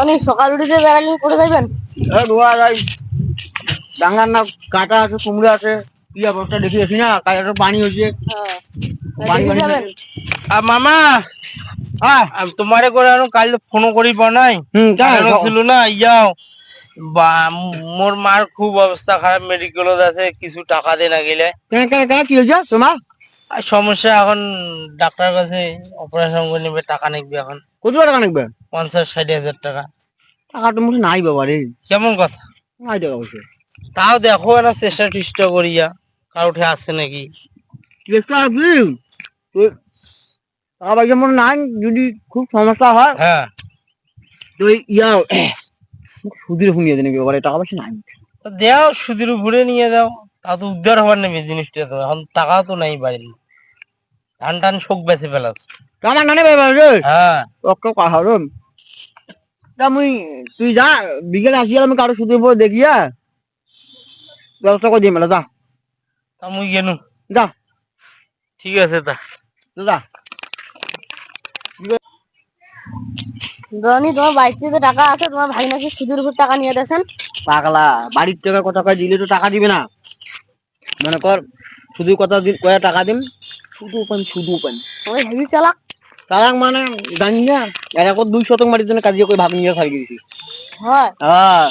রনি সকাল উঠে বেড়ালেন করে যাবেন এ ধোয়া যাই ডাঙ্গার না কাটা আছে কুমড়ো আছে। কি অবস্থা দেখি আসি না পানি হয়েছে। হ্যাঁ। পানি আর মামা! হ্যাঁ। তোমারে করে আনো কাল ফোন করি নাই। হুম ছিল না ইয়াও। বা মোর মার খুব অবস্থা খারাপ মেডিকেলত আছে কিছু টাকা দে না গেলে। কেন কেন কেন কি হয়েছে তোমার? আর সমস্যা এখন ডাক্তার কাছে অপারেশন করে নেবে টাকা নেবে এখন। কত টাকা নেবে? পঞ্চাশ ষাট হাজার টাকা। টাকা তো মুঠে নাই বাবা রে। কেমন কথা? নাই টাকা পয়সা। তাও দেখো না চেষ্টা টেষ্টা করিয়া কারোঠে আছে নাকি? চেষ্টা তো টাকা পয়সা মনে নাই যদি খুব সমস্যা হয় হ্যাঁ। তো ইয়া সুদির শুনিয়ে দেন বাবা টাকা পয়সা নাই। তো দেও সুদের উপরে নিয়ে যাও। তা তো উদ্ধার হবার নেবে জিনিসটা তো। এখন টাকা তো নাই বাড়ির। ধান টান শোক বেঁচে ফেলাস আমার নানে ভাই ভাই হ্যাঁ। ওকে কথা তা মুই তুই যা বিকেল আসি আমি কারও শুধু উপর দেখিয়া ব্যবস্থা করে দিয়ে মেলা যা। তা মুই গেনু। যা। ঠিক আছে তা। যা। রনি তোমার বাড়িতে টাকা আছে তোমার ভাই নাকি সুদের উপর টাকা নিয়ে দেন পাগলা বাড়ির টাকা কথা কয় দিলে তো টাকা দিবে না। মনে কর শুধু কথা দিন কয়া টাকা দিন শুধু পান শুধু পান ওই হেভি চালাক। চালাক মানে জানি না এরকম দুই শতক মাটির জন্য কাজিয়ে করে ভাগ নিয়ে সারিয়ে দিছি হয়। হ্যাঁ।